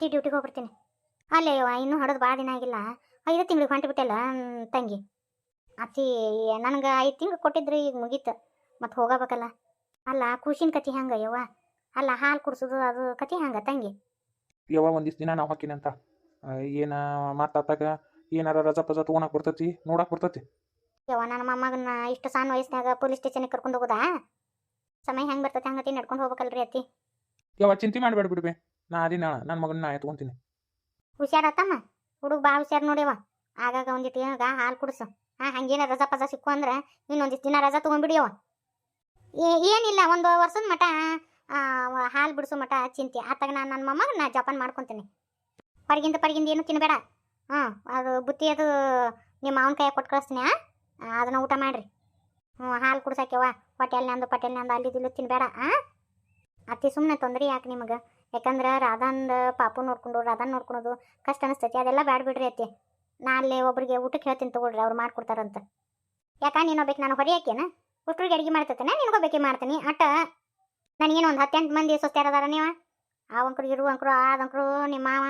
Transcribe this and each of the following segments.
ಅತ್ತಿ ಡ್ಯೂಟಿಗೆ ಹೋಗ್ಬಿಡ್ತೀನಿ. ಅಲ್ಲೇ ಯವ್ವ ಇನ್ನೂ ಹೊಡೆದು ಭಾಳ ದಿನ ಆಗಿಲ್ಲ. ಐದು ತಿಂಗಳಿಗೆ ಹೊಂಟು ಬಿಟ್ಟಲ್ಲ ತಂಗಿ. ಅತ್ತಿ ನನಗೆ ಐದು ತಿಂಗಳು ಕೊಟ್ಟಿದ್ರು ಈಗ ಮುಗೀತು. ಮತ್ತು ಹೋಗಬೇಕಲ್ಲ. ಅಲ್ಲ ಖುಷಿನ ಕತಿ ಹೆಂಗ ಯವ್ವ. ಅಲ್ಲ ಹಾಲು ಕುಡ್ಸೋದು ಅದು ಕತಿ ಹೆಂಗ ತಂಗಿ? ಯವ್ವ ಒಂದಿಷ್ಟು ದಿನ ನಾವು ಹಾಕಿನಿ ಅಂತ. ಏನು ಮಾತಾಡ್ತಾಗ ಏನಾರ ರಜಾ ಪಜಾ ತೊಗೊಳಕ್ ಬರ್ತೈತಿ ನೋಡಕ್ ಬರ್ತೈತಿ. ಯವ್ವ ನನ್ನ ಮೊಮ್ಮಗನ್ನ ಇಷ್ಟು ಸಣ್ಣ ವಯಸ್ಸಿನಾಗ ಪೊಲೀಸ್ ಸ್ಟೇಷನ್ಗೆ ಕರ್ಕೊಂಡು ಹೋಗೋದಾ? ಸಮಯ ಹೆಂಗೆ ಬರ್ತೈತೆ ಹಂಗತಿ ನಡ್ಕೊಂಡು ಹೋಗ್ಬೇಕಲ್ರಿ ಅತ್ತಿ. ಯವ್ವ ಚಿಂತೆ ಮಾಡಬೇಡ ಬಿಡ್ಬೆ ನಾ ಅದಿನ ನನ್ನ ಮಗನ ನಾ ಎತ್ಕೊಂತೀನಿ. ಹುಷಾರತ್ತಮ್ಮ ಹುಡುಗ ಭಾಳ ಹುಷಾರು ನೋಡ್ಯವ ಆಗಾಗ ಒಂದಿಟ್ಟು ಏನಾಗ ಹಾಲು ಕುಡಿಸು. ಹಾಂ, ಹಂಗೇನ ರಜಾ ಪಜಾ ಸಿಕ್ಕು ಅಂದ್ರೆ ಇನ್ನೊಂದಿಷ್ಟು ದಿನ ರಜಾ ತೊಗೊಂಡ್ಬಿಡಿಯವ ಏನಿಲ್ಲ, ಒಂದು ವರ್ಷದ ಮಟ ಹಾಲು ಬಿಡಿಸೋ ಮಟ ಚಿಂತೆ. ಆತಾಗ ನಾನು ನನ್ನ ಮೊಮ್ಮಗ ನಾ ಜಪಾನ್ ಮಾಡ್ಕೊತೀನಿ. ಹೊರಗಿಂದ ಪರಿಗಿಂದ ಏನು ತಿನ್ನಬೇಡ ಹಾಂ, ಅದು ಬುತ್ತಿ ಅದು ನಿಮ್ಮ ಮಾವನ ಕೈಯಾಗ ಕೊಟ್ಟು ಕಳಿಸ್ತೀನಿ ಅದನ್ನ ಊಟ ಮಾಡಿರಿ. ಹ್ಞೂ ಹಾಲು ಕುಡ್ಸಕ್ಯವ ಪಟೇಲ್ನಂದು ಪಟೇಲ್ನಂದು ಅಲ್ಲಿ ದಿಲ್ಲು ತಿನ್ನಬೇಡ ಹಾಂ ಅತಿ ಸುಮ್ಮನೆ ತೊಂದರೆ ಯಾಕೆ ನಿಮಗೆ? ಯಾಕಂದ್ರೆ ರಾಧಾಂದ ಪಾಪು ನೋಡ್ಕೊಂಡು ರಾಧಾನ್ ನೋಡ್ಕೊಳೋದು ಕಷ್ಟ ಅನಿಸ್ತೈತಿ. ಅದೆಲ್ಲ ಬ್ಯಾಡ್ ಬಿಡ್ರಿ ಅತ್ತಿ. ನಾ ಅಲ್ಲೇ ಒಬ್ರಿಗೆ ಊಟಕ್ಕೆ ಹೇಳ್ತೀನಿ ತಗೊಳ್ರಿ, ಅವ್ರು ಮಾಡ್ಕೊಡ್ತಾರಂತ ಯಾಕ, ನೀನು ಬೇಕು ನಾನು ಹೊರಿ ಹಾಕೇನ ಹುಟ್ರಿಗೆ ಅಡಿಗೆ ಮಾಡ್ತೇನೆ ನಿನ್ಗೋಬೇಕೆ ಮಾಡ್ತೀನಿ. ಅಟ್ಟ, ನನಗೇನು ಒಂದು ಹತ್ತೆಂಟು ಮಂದಿ ಅದಾರ ನೀವ? ಆ ಅಂಕರು ಇರು ಅಂಕರು ಆ ಅಂಕರು ನಿಮ್ಮ ಮಾವ.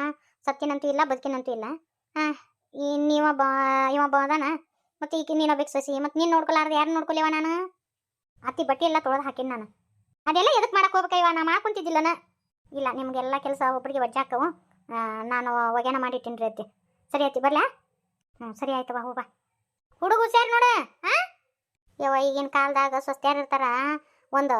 ಸತ್ತಿನಂತೂ ಇಲ್ಲ, ಬದುಕಿನಂತೂ ಇಲ್ಲ. ಹಾಂ ಈ ನೀವ ಬಾ, ಇವ ಬದಾನ ಮತ್ತು ಈಗ ನೀನು ಬೇಕು ಸಸಿ, ಮತ್ತು ನೀನು ನೋಡ್ಕೊಲಾರ್ದು ಯಾರು ನೋಡ್ಕೊಲಿವ ನಾನು? ಅತ್ತಿ ಬಟ್ಟೆ ಎಲ್ಲ ತೊಳೆದು ಹಾಕಿನಿ ನಾನು. ಅದೆಲ್ಲ ಎದಕ್ಕೆ ಮಾಡಕ್ಕೆ ಹೋಗ್ಬೇಕ ಇವ? ನಾ ಮಾಡ್ಕೊಂತಿದ್ದಿಲ್ಲನ? ಇಲ್ಲ, ನಿಮಗೆಲ್ಲ ಕೆಲಸ ಒಬ್ಬರಿಗೆ ವಜ್ಜಾಕವು ನಾನು ಒಗ್ಯಾನ ಮಾಡಿಟ್ಟಿನಿ ರೀ ಅತ್ತಿ. ಸರಿ ಅತ್ತಿ, ಬರ್ಲಾ? ಹ್ಞೂ ಸರಿ ಆಯ್ತವ ಹೋಗ ಹುಡುಗ ಸೇರಿ ನೋಡ ಹಾಂ ಈಗಿನ ಕಾಲದಾಗ ಸ್ವಸ್ತ್ಯಾರು ಇರ್ತಾರ, ಒಂದು,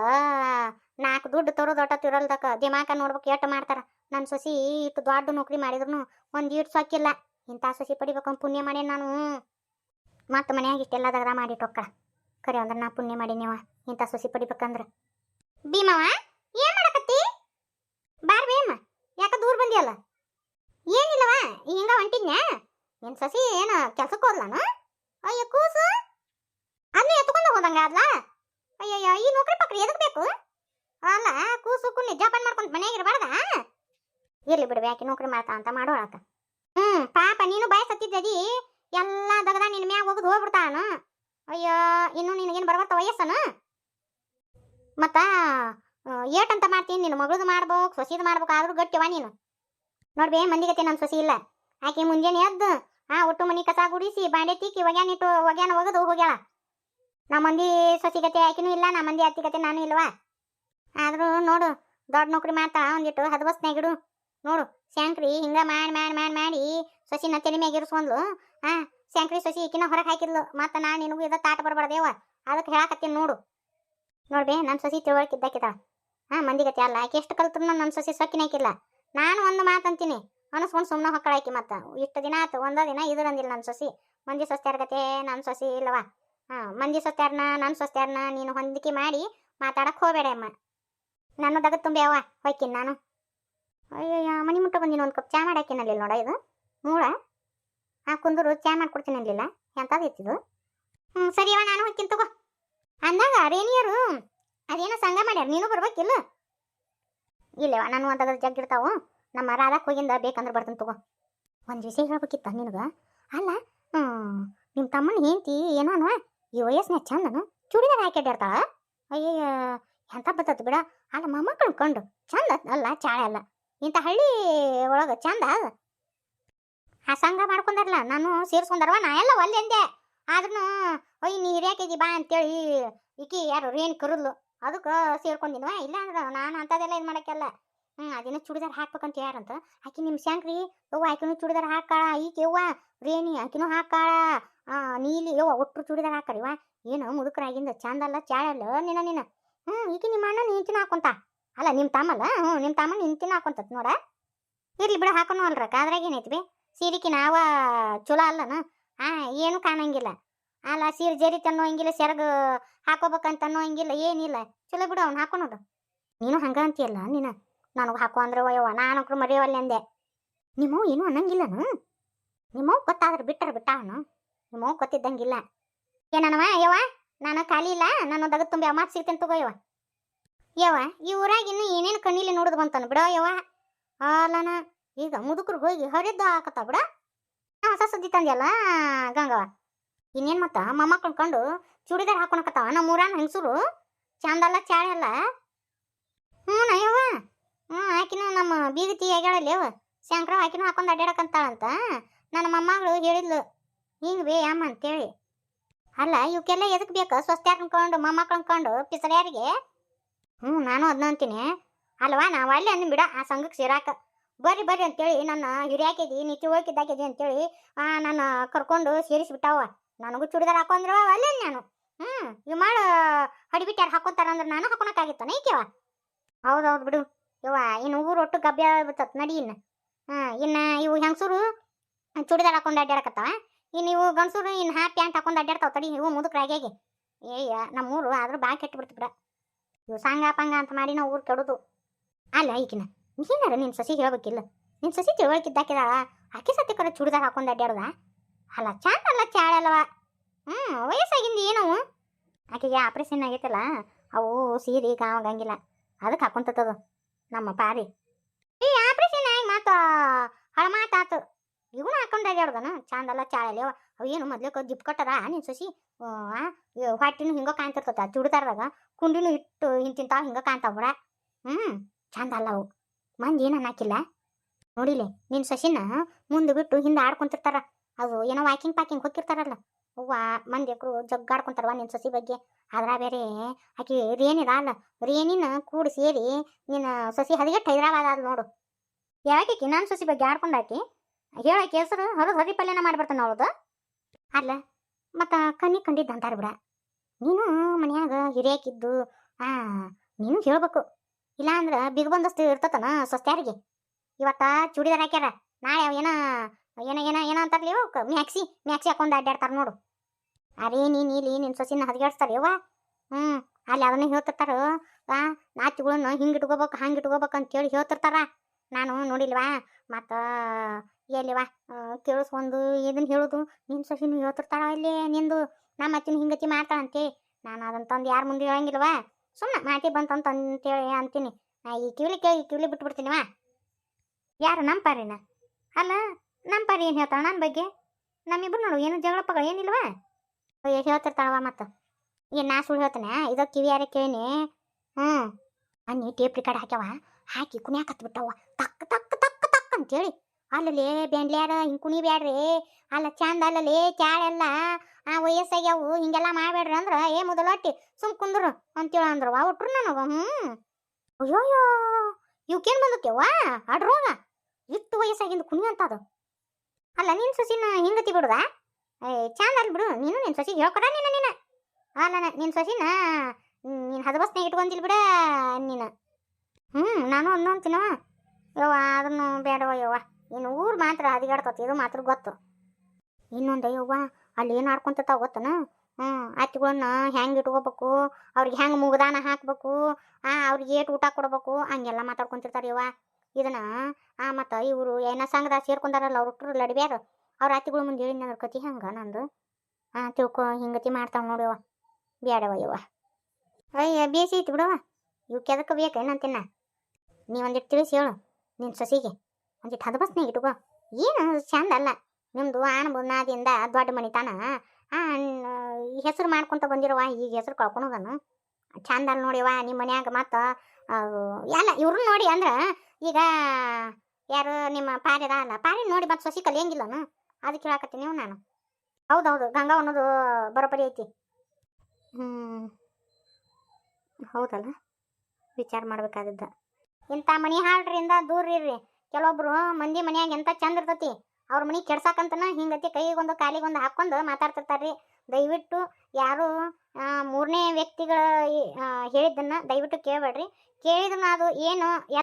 ನಾಲ್ಕು ದುಡ್ಡು ತರೋದು ಒಟ್ಟ ತಿರಲ್ದಕ್ಕ ದಿಮಾಕ ನೋಡ್ಬೇಕು ಎಟ್ಟು ಮಾಡ್ತಾರ. ನನ್ನ ಸೊಸಿ ಇಟ್ಟು ದೊಡ್ಡ ನೌಕರಿ ಮಾಡಿದ್ರು ಒಂದು ಈಟು ಸೊಕ್ಕಿಲ್ಲ. ಇಂಥ ಸೊಸಿ ಪಡಿಬೇಕು ಪುಣ್ಯ ಮಾಡಿ ನಾನು. ಮತ್ತೆ ಮನ್ಯಾಗ ಇಷ್ಟೆಲ್ಲ ದಗದ ಮಾಡಿಟ್ಟೊಕ್ಕ ಕರೆ ಅಂದ್ರೆ ನಾ ಪುಣ್ಯ ಮಾಡೀನಿವ ಇಂಥ ಸೊಸಿ ಪಡಿಬೇಕಂದ್ರೆ. ಭೀಮವ ಏನು ಮಾಡಕತ್ತಿ? ಬಾರ್ ಬೇಮ್ಮ ಯಾಕ ದೂರ ಬಂದಿಯಲ್ಲ? ಏನಿಲ್ಲವ ಹಿಂಗ ಹೊಂಟಿದ್ನ್ಯಾ? ನಿನ್ ಸಸಿ, ಏನ ಕೆಲ್ಸಕ್ಕೆ ಹೋದ್ಲಾನು? ಅಯ್ಯ, ಕೂಸು! ಅದನ್ನ ಎತ್ಕೊಂಡು ಹೋದಂಗ ಅದ್ಲ ಅಯ್ಯಯ್ಯ, ಈ ನೌಕರಿ ಪಕ್ರಿ ಎದಕ್ ಬೇಕು? ಅಲ್ಲ, ಕೂಸು ಕುನ್ನಿ ಜಪಾನ್ ಮಾಡ್ಕೊಂಡ್ ಮನ್ಯಾಗ ಇರಬಾರ್ದ? ಇರ್ಲಿ ಬಿಡು ಯಾಕೆ ನೌಕರಿ ಮಾಡ್ತಾ ಅಂತ ಮಾಡೋಳಕ ಹ್ಮ್, ಪಾಪ, ನೀನು ಬಾಯ್ ಸತ್ತಿದ್ದದಿ, ಎಲ್ಲ ದಗದ ನಿನ್ ಮ್ಯಾಗ ಹೋಗುದು ಹೋಗ್ಬಿಡ್ತಾನ. ಅಯ್ಯೋ, ಇನ್ನು ನಿನಗೇನು ಬರ್ಬರ್ತ ವಯಸ್ಸನ? ಮತ್ತ ಏಟಂತ ಮಾಡ್ತೀನಿ, ನಿನ್ನ ಮಗಳದು ಮಾಡ್ಬೇಕು, ಸೊಸಿದು ಮಾಡ್ಬೇಕು, ಆದ್ರೂ ಗಟ್ಟಿವ ನೀನು. ನೋಡ್ಬೇ ಮಂದಿಗತ್ತೆ ನನ್ನ ಸೊಸಿ ಇಲ್ಲ. ಆಕೆ ಮುಂಜಾನೆ ಎದ್ದು, ಆ, ಒಟ್ಟು ಮನಿ ಕಸ ಗುಡಿಸಿ, ಬಾಂಡೆ ತಿಕ್ಕಿ ಒಗ್ಯಾನ ಇಟ್ಟು, ಒಗ್ಯಾನ ಒಗದು ಹೋಗ್ಯಾಳ. ನಾ ಮಂದಿ ಸೊಸಿಗತೆ ಆಕಿನೂ ಇಲ್ಲ, ನಾ ಮಂದಿ ಅತ್ತಿಗತೆ ನಾನು ಇಲ್ವಾ? ಆದ್ರೂ ನೋಡು, ದೊಡ್ಡ ನೌಕರಿ ಮಾಡ್ತಾ ಒಂದಿಟ್ಟು ಹದಬಸ್ನಾಗಿಡು ನೋಡು ಶಾಂಕ್ರಿ ಹಿಂಗ ಮಾಡಿ ಮಾಡಿ ಮಾಡಿ ಮಾಡಿ ಸೊಸಿನ ತಲೆ ಮ್ಯಾಗ ಇರಿಸ್ಕೊಂಡ್ಲು ಆ ಶಾಂಕ್ರಿ ಸೊಸಿ ಈಕಿನ ಹೊರಗೆ ಹಾಕಿದ್ಲು. ಮತ್ತೆ ನಾನು ನಿನಗೂ ಇದ ತಾಟ ಬರಬಾರ್ದೇವ. ಅದಕ್ಕೆ ಹೇಳಾಕತ್ತೀನಿ ನೋಡು. ನೋಡ್ಬೇ ನನ್ನ ಸೊಸಿ ತಿಳುವಳಿಕೆ ಇದ್ದಾಕಿದಾಳ. ಹಾ, ಮಂದಿಗತಿ ಅಲ್ಲ. ಆಕೆ ಎಷ್ಟು ಕಲ್ತ್ರು ನನ್ನ ಸೊಸಿ ಸೊಕ್ಕಿನ ಹಾಕಿಲ್ಲ ನಾನು ಒಂದು ಮಾತು ಅಂತೀನಿ. ಅನಸ್ಕೊಂಡು ಸುಮ್ಮನೆ ಹೊಕ್ಕಳ ಆಕಿ ಮತ್ತೆ. ಇಷ್ಟು ದಿನ ಆತು, ಒಂದ ದಿನ ಇದ್ರಂದಿಲ್ಲ ನನ್ನ ಸೊಸಿ. ಮಂದಿ ಸೊಸ್ತ್ಯಾರ ಗತೆ ನನ್ನ ಸೊಸಿ ಇಲ್ಲವಾ. ಹಾ, ಮಂದಿ ಸೊಸ್ತ್ಯಾರನ ನನ್ನ ಸೊಸ್ತ್ಯಾರನ ನೀನು ಹೊಂದಿಕೆ ಮಾಡಿ ಮಾತಾಡಕ್ಕೆ ಹೋಗಬೇಡ ಅಮ್ಮ. ನಾನು ದಗ ತುಂಬಿ ಅವ್ವ, ಹೊಯ್ಕಿನ್ ನಾನು. ಅಯ್ಯಯ್ಯ, ಮನಿ ಮುಟ್ಟ ಬಂದಿನ ಒಂದು ಕಪ್ ಚಾ ಮಾಡಾಕಿನಲ್ಲಿ ನೋಡ ಇದು. ಮೂಳ. ಆ, ಕುಂದರು ಚಾ ಮಾಡ್ಕೊಡ್ತೀನಿ ಅನ್ಲಿಲ್ಲ ಎಂಥದ್ದು ಇತ್ತಿದು ಹ್ಞೂ ಸರಿ ಅವ ನಾನು ಹೊಕ್ಕಿನ್ ತಗೋ. ಅಂದಾಗ, ರೇಣಿಯರು ಅದೇನೋ ಸಂಘ ಮಾಡ್ಯಾರ, ನೀನು ಬರ್ಬೇಕಿಲ್ಲ ಇಲ್ಲವ, ನಾನು ಒಂದಾಗ ಜಗ್ಗಿರ್ತಾವು ನಮ್ಮ ರಾಧಾಕ್ ಹೋಗಿಂದ ಬೇಕಂದ್ರೆ ಬರ್ತೀನಿ ತಗೋ. ಒಂದು ವಿಷಯ ಹೇಳ್ಬೇಕಿತ್ತ ನಿನಗೆ? ಅಲ್ಲ ನಿಮ್ಮ ತಮ್ಮನ ಹೆಂಡತಿ ಏನೋ ಅನ್ವ, ಈ ವಯಸ್ಸಿನ ಚಂದನು ಚೂಡಿದಾರ ಹಾಕಿಡ್ಯಾರ್ತಾಳ ಅಯ್ಯಯ್ಯ, ಎಂತ ಬರ್ತತ್ ಬಿಡ. ಅಲ್ಲ, ಮೊಮ್ಮಕ್ಕಳು ಕಂಡು ಚಂದ ಅಲ್ಲ, ಚಾಳೆ ಅಲ್ಲ. ಇಂಥ ಹಳ್ಳಿ ಒಳಗೆ ಚಂದ ಆ ಸಂಘ ಮಾಡ್ಕೊಂಡಾರಲ್ಲ ನಾನು ಸೇರಿಸ್ಕೊಂಡಾರವ, ನಾ ಎಲ್ಲ ಒಲ್ಲೆ ಅಂದೆ. ಆದ್ರೂ ಅಯ್ಯ, ನೀ ಹಿರಿಯಾಕಿದಿ ಬಾ ಅಂತೇಳಿ ಈಕಿ ಯಾರು ರೇನ್ ಕರುದ್ಲು. ಅದಕ್ಕೆ ಸೇರ್ಕೊಂಡಿನ್ವ ಇಲ್ಲ ಅಂದ್ರೆ ನಾನು ಅಂಥದ್ದೆಲ್ಲ ಇದು ಮಾಡಕ್ಕೆಲ್ಲ. ಹ್ಞೂ ಅದೇನೋ ಚೂಡಿದಾರ್ ಹಾಕ್ಬೇಕಂತ ಯಾರಂತ ಆಕಿ ನಿಮ್ಮ ಶಂಕ್ರಿ ಯವ್ವ, ಆಕಿನೂ ಚೂಡಿದಾರ ಹಾಕಾಳ ಈಕೆ ಯವ್ವ, ರೇಣಿ, ಆಕಿನೂ ಹಾಕಾಳ ನೀಲಿ, ಯವ್ವ ಒಟ್ಟು ಚೂಡಿದಾರ ಹಾಕರಿವ ಏನು ಮುದುಕರಾಗಿಂದ ಚಂದಲ್ಲ, ಚಾಳಲ್ಲ ನಿನ್ನ ನಿನ್ನ. ಹ್ಞೂ ಈಕಿ ನಿಮ್ಮ ಅಣ್ಣ ನಿಂತಿನ ಹಾಕೊಂತ. ಅಲ್ಲ ನಿಮ್ಮ ತಮ್ಮಲ್ಲ? ಹ್ಞೂ ನಿಮ್ಮ ತಮ್ಮ ನಿಂತಿನ ಹಾಕೊಂತತ್ ನೋಡ. ಇರ್ಲಿ ಬಿಡ, ಹಾಕೋನು ಅಲ್ರ ಕಾದ್ರಾಗ ಏನೈತಿ ಬಿ ಸೀರಿಕಿ ನಾವ ಚಲೋ ಅಲ್ಲನ? ಆ, ಏನು ಕಾಣಂಗಿಲ್ಲ. ಅಲ್ಲ ಸೀರೆ ಜರಿ ತನ್ನೋ ಹಂಗಿಲ್ಲ, ಸೆರಗು ಹಾಕೋಬೇಕಂತ ಅನ್ನೋ ಹಂಗಿಲ್ಲ, ಏನಿಲ್ಲ. ಚಲೋ ಬಿಡು ಅವ್ನು ಹಾಕೊಳೋದು ನೀನು ಹಂಗ ಅಂತೀಯಲ್ಲ ನೀನು? ನನಗೆ ಹಾಕೋ ಅಂದ್ರೆ ವಯವ್ವ ನಾನಕ್ರು ಮರೆಯವಲ್ಲ ಅಂದೆ. ನಿಮ್ಮವ್ ಏನು ಅನ್ನಂಗಿಲ್ಲನು? ನಿಮ್ಮವ್ ಗೊತ್ತಾದ್ರೆ ಬಿಟ್ಟರೆ ಬಿಟ್ಟ ಅವನು. ಗೊತ್ತಿದ್ದಂಗಿಲ್ಲ. ಏನನವ ಯವ್ವ, ನಾನು ಖಾಲಿ ಇಲ್ಲ, ನಾನು ದಗದ ತುಂಬಿ ಅಮಾತ್ ಸಿಗ್ತೇನೆ ತಗೋ ಯವ್ವ. ಯವ್ವ, ಈ ಊರಾಗ ಇನ್ನು ಏನೇನು ಕಣ್ಣಿಲಿ ನೋಡಿದ್ ಬಂತಾನು ಬಿಡೋ ಯವ್ವ. ಅಲ್ಲನ, ಈಗ ಮುದುಕರು ಹೋಗಿ ಹರಿದ್ದು ಹಾಕತ್ತ ಬಿಡ. ಹೊಸ ಸುದ್ದಿ ತಂದೆಯಲ್ಲ ಗಂಗವ್ವ. ಇನ್ನೇನ್ ಮತ್ತ? ಮೊಮ್ಮಕ್ಕಳು ಕಂಡು ಚೂಡಿದಾರ್ ಹಾಕೊಳಕತ್ತಾವ ನಮ್ಮ ಊರಾನ ಹೆಂಗಸರು? ಚಂದಲ್ಲ ಚಾಳೆ ಅಲ್ಲ ಹ್ಞೂ ಯವ್ವ ಹ್ಞೂ ಆಕಿನ ನಮ್ಮ ಬೀಗತಿ ಆಗ್ಯಾಳಲ್ಲ ಯವ್ವ ಶಂಕರ ಆಕಿನೂ ಹಾಕೊಂಡು ಅಡ್ಡಾಡಕಂತಾಳಂತ ನನ್ನ ಮೊಮ್ಮಗಳು ಹೇಳಿದ್ಲು, ಹಿಂಗೆ ಬೇ ಅಮ್ಮ ಅಂತೇಳಿ. ಅಲ್ಲ ಇವಕ್ಕೆಲ್ಲ ಎದಕ್ಕೆ ಬೇಕು? ಸ್ವಸ್ತ್ಯಾರ ಅನ್ಕೊಂಡು ಮೊಮ್ಮಕ್ಳು ಅನ್ಕೊಂಡು ಪಿಸರ್ಯಾರಿಗೆ? ಹ್ಞೂ ನಾನು ಅದನ್ನ ಅಂತೀನಿ. ಅಲ್ವಾ, ನಾವು ಅಲ್ಲಿ ಅಂದ್ ಬಿಡ, ಆ ಸಂಘಕ್ಕೆ ಸೇರಾಕ. ಬರ್ರಿ ಬರ್ರಿ ಅಂತೇಳಿ ನನ್ನ ಹಿರಿಯಾಕಿದಿ ನೀ ತಿಳ್ಕಿದ್ದಾಕಿದಿ ಅಂತೇಳಿ ನಾನು ಕರ್ಕೊಂಡು ಸೇರಿಸ್ಬಿಟ್ಟಾವ. ನನಗೂ ಚೂಡಿದಾರ ಹಾಕೊಂಡ್ರ ಅಲ್ಲೇ ನಾನು? ಹ್ಞೂ ಇವ್ ಮಾಡ ಹಡಿಬಿಟ್ಟು ಯಾರು ಅಂದ್ರೆ ನಾನು ಹಾಕೊಳಕ್ಕಾಗಿತ್ತಾನ ಈಕೆವ ಹೌದೌದು ಬಿಡು. ಇವ ಇನ್ನು ಊರು ಒಟ್ಟು ಗಬ್ಬೆ ಬಿಡ್ತತ್ ನಡಿ ಇನ್ನು. ಹಾಂ, ಇನ್ನು ಇವು ಹೆಂಗ್ಸೂರು ಚೂಡಿದಾರ ಹಾಕೊಂಡು ಅಡ್ಡಾಡಕತ್ತಾವ ಇನ್ನು ಇವು ಗಂಡಸೂರು ಇನ್ನು ಹಾ ಪ್ಯಾಂಟ್ ಹಾಕೊಂಡು ಅಡ್ಡಾಡ್ತಾವ ತಡಿ, ಇವು ಮುದುಕ್ರಾಗ್ಯಾಗೆ ಏಯ್ಯ, ನಮ್ಮೂರು ಆದ್ರೂ ಭಾಳ ಕೆಟ್ಟು ಬಿಡ್ತು ಬಿಡ. ಇವು ಸಾಂಗ ಪಂಗ ಅಂತ ಮಾಡಿ ನಾವು ಊರು ಕೆಡೋದು. ಅಲ್ಲ ಈಗಿನ ನೀನಾರ ನಿನ್ನ ಸಸಿ ಹೇಳ್ಬೇಕಿಲ್ಲ? ನಿನ್ನ ಸಸಿ ತಿಳುವಳಿಕಿದ್ದಾಕಿದಾಳ, ಆಕೆ ಸತಿ ಕರೆ ಚೂಡಿದಾರ ಹಾಕೊಂಡು ಅಡ್ಡಾಡ್ದ ಅಲ್ಲ, ಚಾಂದ್ ಅಲ್ಲ ಚಾಳ ಅಲ್ವ? ಹ್ಞೂ ವಯಸ್ಸಾಗಿಂದ ಏನವು ಆಕೆಗೆ ಆಪ್ರೇಷನ್ ಆಗೈತಲ್ಲ, ಅವು ಸೀರೆ ಕಾವಾಗಂಗಿಲ್ಲ ಅದಕ್ಕೆ ಹಾಕೊಂತದ ನಮ್ಮ ಪಾರಿ ಈ ಆಪ್ರೇಷನ್ ಆಗಿ ಮಾತು, ಹಳ ಮಾತಾತು ಇವನು ಹಾಕೊಂಡು ಅಡ್ಯಾಡ್ದನ ಚಂದಲ್ಲ ಚಾಳಲೆ ಅವ ಏನು ಮೊದ್ಲಕ್ಕೆ ಜಿಪ್ ಕಟ್ಟದ? ನಿನ್ನ ಸಸಿ ಹೊಟ್ಟಿನೂ ಹಿಂಗೆ ಕಾಣ್ತಿರ್ತದ, ಚುಡ್ದಾರ್ದಾಗ. ಕುಂಡಿನೂ ಇಟ್ಟು ಹಿಂತಿಂತಾವ ಹಿಂಗೆ ಕಾಣ್ತಾವ ಬಿಡ ಹ್ಞೂ ಚಂದ ಅಲ್ಲ ಅವು. ಮಂದಿ ಏನು ಅನ್ನಕ್ಕಿಲ್ಲ ನೋಡಿಲೆ ನಿನ್ನ ಸೊಸಿನ ಮುಂದೆ ಬಿಟ್ಟು ಹಿಂದೆ ಆಡ್ಕೊಂತಿರ್ತಾರ. ಅದು ಏನೋ ವಾಕಿಂಗ್ ಪಾಕಿಂಗ್ ಹೋಗಿರ್ತಾರಲ್ಲ ಅವ್ವ ಮಂದಿ ಎಕರು ಜಗ್ಗಾಡ್ಕೊಂತಾರವ ನಿನ್ನ ಸಸಿ ಬಗ್ಗೆ. ಅದ್ರ ಬೇರೆ ಆಕೆ ರೇನಿದ ಅಲ್ಲ ರೇನಿನ ಕೂಡಿ ಸೇರಿ ನಿನ್ನ ಸಸಿ ಹದಿಗೆಟ್ಟು ಹೈದರಾಬಾದ್ ಆದ್ ನೋಡು. ಯಾಕೆ ನಾನು ಸಸಿ ಬಗ್ಗೆ ಆಡ್ಕೊಂಡಾಕಿ ಹೇಳಕ್ಕೆ ಹೆಸರು ಹೊರದು ಹೊರಿ ಪಲ್ಯನ ಮಾಡ್ಬರ್ತಾನೆ ಅವಳದು. ಅಲ್ಲ, ಮತ್ತು ಕಣ್ಣಿ ಕಂಡಿದ್ದ ಅಂತಾರೆ ಬಿಡ. ನೀನು ಮನ್ಯಾಗ ಹಿರಿಯಾಕಿದ್ದು, ಆ, ನೀನು ಹೇಳ್ಬೇಕು. ಇಲ್ಲ ಅಂದ್ರೆ ಬಿಗ್ ಬಂದಷ್ಟು ಇರ್ತತನ ಸೊಸ್ತ್ಯಾರಿಗೆ. ಇವತ್ತ ಚೂಡಿದಾರ ಹಾಕ್ಯಾರ, ನಾಳೆ ಅವ್ ಏನ ಏನ ಏನ ಅಂತಾರ್ಲಿ ಅವಕ್ಕ ಮ್ಯಾಕ್ಸಿ ಮ್ಯಾಕ್ಸಿ ಹಾಕೊಂಡು ಅಡ್ಡಾಡ್ತಾರೆ ನೋಡು. ಅರೇ, ನೀನು ಇಲ್ಲಿ ನಿನ್ನ ಸೊಸಿನ ಹದಗೆಡ್ಸ್ತಾರೆ ಯವ್ವ? ಹ್ಞೂ ಅಲ್ಲಿ ಅದನ್ನ ಹೇಳ್ತಿರ್ತಾರ? ಆ ನಾಚಿಗಳನ್ನ ಹಿಂಗೆ ಇಟ್ಕೋಬೇಕು, ಹಂಗೆ ಇಟ್ಕೋಬೇಕು ಅಂತೇಳಿ ಹೇಳ್ತಿರ್ತಾರ. ನಾನು ನೋಡಿಲ್ವಾ? ಮತ್ತು ಎಲ್ಲಿವಾ ಕೇಳಿಸ್ಕೊಂಡು ಇದನ್ನ ಹೇಳೋದು? ನಿನ್ನ ಸೊಸಿನ ಹೇಳ್ತಿರ್ತಾರ ಇಲ್ಲಿ ನಿಂದು? ನಮ್ಮ ಅತ್ತಿನ ಹಿಂಗತಿ ಮಾಡ್ತಾಳಂತೆ. ನಾನು ಅದನ್ನ ತಂದು ಯಾರ ಮುಂದೆ ಹೇಳಂಗಿಲ್ವಾ? ಸುಮ್ಮನೆ ಮಾತಿ ಬಂತಂತ ಅಂತೇಳಿ ಅಂತೀನಿ. ನಾ ಈ ಕಿವಿಲಿ ಕೇಳಿ ಕಿವಿಲಿ ಕಿವಿಲಿ ಬಿಟ್ಬಿಡ್ತೀನಿವಾ ಯಾರು, ನಮ್ಮ ಪಾರಿನ? ಅಲ್ಲ ನಮ್ಮ ಪಾರಿ ಏನು ಹೇಳ್ತಾಳೆ ನನ್ನ ಬಗ್ಗೆ? ನಮ್ಮಿಬ್ರು ನೋಡು, ಏನು ಜಗಳ ಪಗಳ ಏನಿಲ್ವಾ? ಅಯ್ಯೋ ಹೇಳ್ತಿರ್ತಾಳವ ಮತ್ತು. ಏನು ನಾ ಸುಳ್ಳು ಹೇಳ್ತಾನೆ, ಇದೋ ಕಿವಿ ಯಾರ ಕೇಳಿನಿ. ಹ್ಞೂ. ಅನ್ನಿ ಟೇಪ್ ರಿಕಾರ್ಡ್ ಹಾಕ್ಯಾವ, ಹಾಕಿ ಕುಣಿಯಾಕ ಹತ್ಬಿಟ್ಟವ ತಕ್ಕ ತಕ್ಕ ತಕ್ಕ ತಕ್ಕ ಅಂತೇಳಿ. ಅಲ್ಲಲೇ ಬೆಂಡ್ಲ್ಯಾರ, ಹಿಂಗೆ ಕುಣಿ ಬ್ಯಾಡ್ರಿ ಅಲ್ಲ ಚಂದ ಅಲ್ಲಲೇ ಚಾಳೆಲ್ಲ, ಆ ವಯಸ್ಸಾಗ್ಯಾವು, ಹಿಂಗೆಲ್ಲ ಮಾಡಬೇಡ್ರಿ ಅಂದ್ರೆ, ಏ, ಮೊದಲೊಟ್ಟಿ, ಸುಮ್ ಕುಂದ್ರು ಅಂತೇಳಿ ಅಂದ್ರವ ಒಟ್ರು ನನಗೆ, ಹ್ಞೂ. ಅಯ್ಯೋಯ್ಯೋ ಇವಕ್ಕೇನು ಬಂದತ್ಯವ್ವ? ಅಡ್ರೋಗ. ಇಷ್ಟು ವಯಸ್ಸಾಗಿಂದು ಕುಣಿ ಅಂತ ಅದು ಅಲ್ಲ ನಿನ್ನ ಸೊಸಿನ ಹಿಂಗತಿ ಬಿಡುದ? ಚಂದ ಅಲ್ಲಿ ಬಿಡು. ನೀನು ನಿನ್ನ ಸೊಸಿ ಹೇಳ್ಕೊಡ ನೀನು ನೀನು. ಅಲ್ಲ ನಿನ್ನ ಸೊಸಿನ ನೀನು ಹದಬಸ್ನಾಗ ಇಟ್ಕೊಂತಿಲ್ ಬಿಡ ನೀನು. ಹ್ಞೂ ನಾನು ಅನ್ನೋ ಅಂತೀನವ ಯವ್ವ, ಅದನ್ನು ಬೇಡವ ಯವ್ವ. ಇನ್ನು ಊರು ಮಾತ್ರ ಹದಿಗಾಡ್ತತಿ, ಇದು ಮಾತ್ರ ಗೊತ್ತು. ಇನ್ನೊಂದು ಯವ್ವ, ಅಲ್ಲಿ ಏನು ಆಡ್ಕೊಂತಾವ ಗೊತ್ತನ? ಹ್ಞೂ ಅತ್ತಿಗಳನ್ನ ಹೆಂಗೆ ಇಟ್ಕೋಬೇಕು? ಅವ್ರಿಗೆ ಹೆಂಗೆ ಮುಗ್ದಾನ ಹಾಕಬೇಕು? ಆ, ಅವ್ರಿಗೆ ಏಟು ಊಟ ಕೊಡ್ಬೇಕು? ಹಂಗೆಲ್ಲ ಮಾತಾಡ್ಕೊಂತಿರ್ತಾರೆ ಯವ್ವ. ಇದನ್ನ, ಆ ಮತ್ತು ಇವರು ಏನ ಸಂಘದಾಗ ಸೇರ್ಕೊಂಡಾರಲ್ಲ ಅವ್ರು ಲಡ್ಬ್ಯಾರ, ಅವ್ರ ಅತಿಗಳು ಮುಂದೆ ಹೇಳಿದ ನನ್ನ ಕತಿ ಹಂಗ ನಂದು. ಆ ತಿಳ್ಕೊ ಹಿಂಗತಿ ಮಾಡ್ತಾವ ನೋಡ್ಯವ ಬ್ಯಾಡವ ಯವ್ವ. ಅಯ್ಯ ಬೇಸಿ ಐತಿ ಬಿಡವ ಇವಕ್ಕೆ ಎದಕ್ಕೆ ಬೇಕೇನಂತಿನ್ನ ನೀ ಒಂದಿಟ್ಟು ತಿಳಿಸಿ ಹೇಳು ನಿನ್ನ ಸೊಸಿಗೆ. ಒಂದಿಟ್ಟು ಹದಬಸ್ನಾಗ ಇಟ್ಕೋ. ಏನು ಚಂದ ಅಲ್ಲ. ನಿಮ್ಮದು ಆಣ ಬುನಾದಿಯಿಂದ ದೊಡ್ಡ ಮನಿತಾನ ಆ ಹೆಸರು ಮಾಡ್ಕೊಂತ ಬಂದಿರವ ಈಗ ಹೆಸರು ಕಳ್ಕೊಳೋದನು ಚಂದ ಅಲ್ಲ ನೋಡಿವ ನಿಮ್ಮ ಮನ್ಯಾಗ ಮತ್ತು ಎಲ್ಲ ಇವ್ರನ್ನ ನೋಡಿ ಅಂದ್ರೆ ಈಗ ಯಾರು ನಿಮ್ಮ ಪಾರಿ ಅದ ಅಲ್ಲ? ಪಾರಿ ನೋಡಿ ಮತ್ತು ಸೊಸಿ ಕಲಿಯಂಗಿಲ್ಲನು ಅದು ಕೇಳಾಕತ್ತೀನಿ ನೀವು ನಾನು. ಹೌದೌದು, ಗಂಗಾ ಅನ್ನೋದು ಬರೋಬ್ಬರಿ ಐತಿ. ಹ್ಞೂ ಹೌದಲ್ಲ? ವಿಚಾರ ಮಾಡ್ಬೇಕಾದದ್ದು. ಇಂಥ ಮನಿ ಹಾಳ್ರಿಂದ ದೂರ ಇರ್ರಿ. ಕೆಲವೊಬ್ರು ಮಂದಿ ಮನ್ಯಾಗ ಎಂಥ ಚಂದ ಇರ್ತತಿ, ಅವ್ರ ಮನೆ ಕೆಡ್ಸಾಕಂತನ ಹಿಂಗತಿ ಕೈಗೊಂದು ಕಾಲಿಗೊಂದು ಹಾಕೊಂಡು ಮಾತಾಡ್ತಿರ್ತಾರ್ರಿ. ದಯವಿಟ್ಟು ಯಾರು ಮೂರನೇ ವ್ಯಕ್ತಿಗಳ ಹೇಳಿದ್ದನ್ನ ದಯವಿಟ್ಟು ಕೇಳಬೇಡ್ರಿ. ಕೇಳಿದ್ನ ಅದು ಏನು